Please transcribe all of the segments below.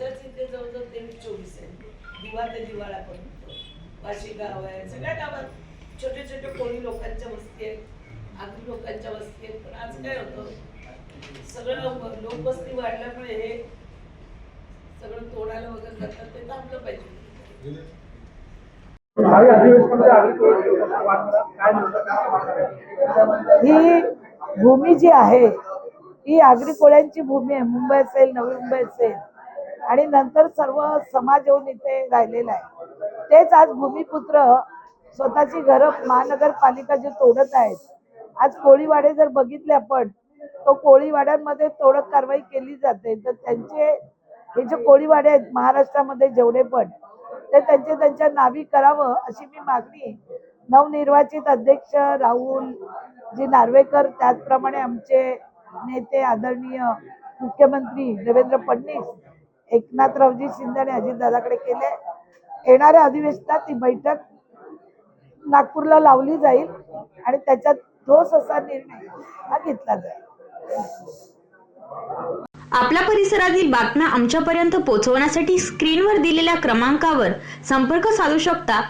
माझंच इथे जवळजवळ तेवीस चोवीस आहे. दिवा ते दिवाळा पण वाशी गाव आहे. सगळ्या गावात छोटे छोटे कोणी लोकांच्या वस्ती आहेत. आधी लोकांच्या वस्ती आहेत. पण आज काय होतं? सगळं लोकवस्ती वाढल्यामुळे हे सगळं तोडायला वगैरे जातात. ते थांबलं पाहिजे. ही भूमी जी आहे ही आगरी कोळ्यांची भूमी आहे. मुंबई असेल नवी मुंबई असेल आणि नंतर सर्व समाज येऊन इथे राहिलेला आहे. तेच आज भूमिपुत्र स्वतःची घरं महानगरपालिका जे तोडत आहेत आज कोळीवाडे जर बघितले आपण तो कोळीवाड्यांमध्ये तोडक कारवाई केली जाते. तर त्यांचे हे जे कोळीवाडे आहेत महाराष्ट्रामध्ये जेवढे पण ते त्यांचे त्यांच्या नावी करावं अशी मी मागणी नवनिर्वाचित अध्यक्ष राहुल जी नार्वेकर त्याचप्रमाणे आमचे नेते आदरणीय मुख्यमंत्री देवेंद्र फडणवीस एकनाथरावजी शिंदे आणि अजितदादाकडे केले. येणाऱ्या अधिवेशनात ती बैठक नागपूरला लावली जाईल आणि त्याच्यात ठोस असा निर्णय हा घेतला जाईल. आपल्या परिसरातील बातम्या आमच्यापर्यंत पोहोचवण्यासाठी स्क्रीनवर दिलेल्या क्रमांकावर संपर्क साधू शकता.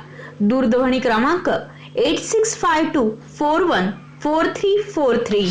दूरध्वनी क्रमांक eight six five two four one four three four three